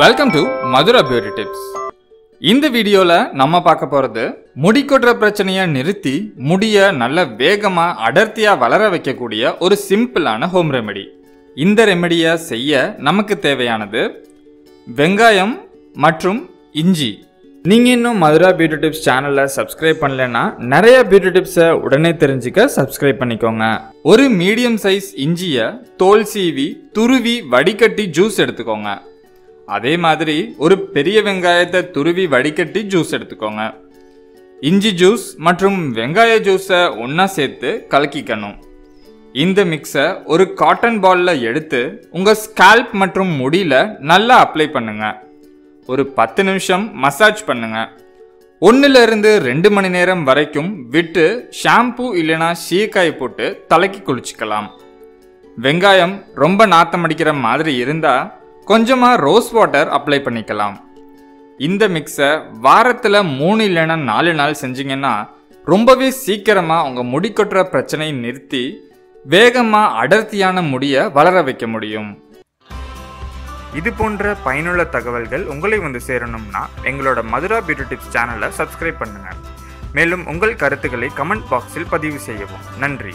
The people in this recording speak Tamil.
Welcome to Madhura beauty tips இந்த வீடியோவில் நம்ம பார்க்க போகிறது முடி கொட்டுற பிரச்சனையை நிறுத்தி முடிய நல்ல வேகமாக அடர்த்தியாக வளர வைக்கக்கூடிய ஒரு சிம்பிளான ஹோம் ரெமெடி இந்த ரெமெடியை செய்ய நமக்கு தேவையானது வெங்காயம் மற்றும் இஞ்சி. நீங்கள் இன்னும் மதுரா பியூட்டி டிப்ஸ் சேனலை சப்ஸ்கிரைப் பண்ணலன்னா நிறைய பியூட்டி டிப்ஸை உடனே தெரிஞ்சுக்க சப்ஸ்கிரைப் பண்ணிக்கோங்க. ஒரு மீடியம் சைஸ் இஞ்சியை தோல் சீவி துருவி வடிகட்டி ஜூஸ் எடுத்துக்கோங்க. அதே மாதிரி ஒரு பெரிய வெங்காயத்தை துருவி வடிகட்டி ஜூஸ் எடுத்துக்கோங்க. இஞ்சி ஜூஸ் மற்றும் வெங்காய ஜூஸை ஒன்றா சேர்த்து கலக்கிக்கணும். இந்த மிக்ஸை ஒரு காட்டன் பாலில் எடுத்து உங்கள் ஸ்கேல்ப் மற்றும் முடியில் நல்லா அப்ளை பண்ணுங்கள் ஒரு பத்து நிமிஷம் மசாஜ் பண்ணுங்கள் ஒன்றுலேருந்து ரெண்டு மணி நேரம் வரைக்கும் விட்டு ஷாம்பு இல்லைனா சீக்காய் போட்டு தலைக்கு குளிச்சுக்கலாம். வெங்காயம் ரொம்ப நாத்தம் அடிக்கிற மாதிரி இருந்தால் கொஞ்சமாக ரோஸ் வாட்டர் அப்ளை பண்ணிக்கலாம். இந்த மிக்ஸை வாரத்தில் மூணு இல்லைன்னா நாலு நாள் செஞ்சீங்கன்னா ரொம்பவே சீக்கிரமாக உங்கள் முடி கொட்டுற பிரச்சனையை நிறுத்தி வேகமாக அடர்த்தியான முடியை வளர வைக்க முடியும். இது போன்ற பயனுள்ள தகவல்கள் உங்களை வந்து சேரணும்னா எங்களோட மதுரா பியூட்டி டிப்ஸ் சேனலை சப்ஸ்கிரைப் பண்ணுங்கள் மேலும் உங்கள் கருத்துக்களை கமெண்ட் பாக்ஸில் பதிவு செய்யவும். நன்றி.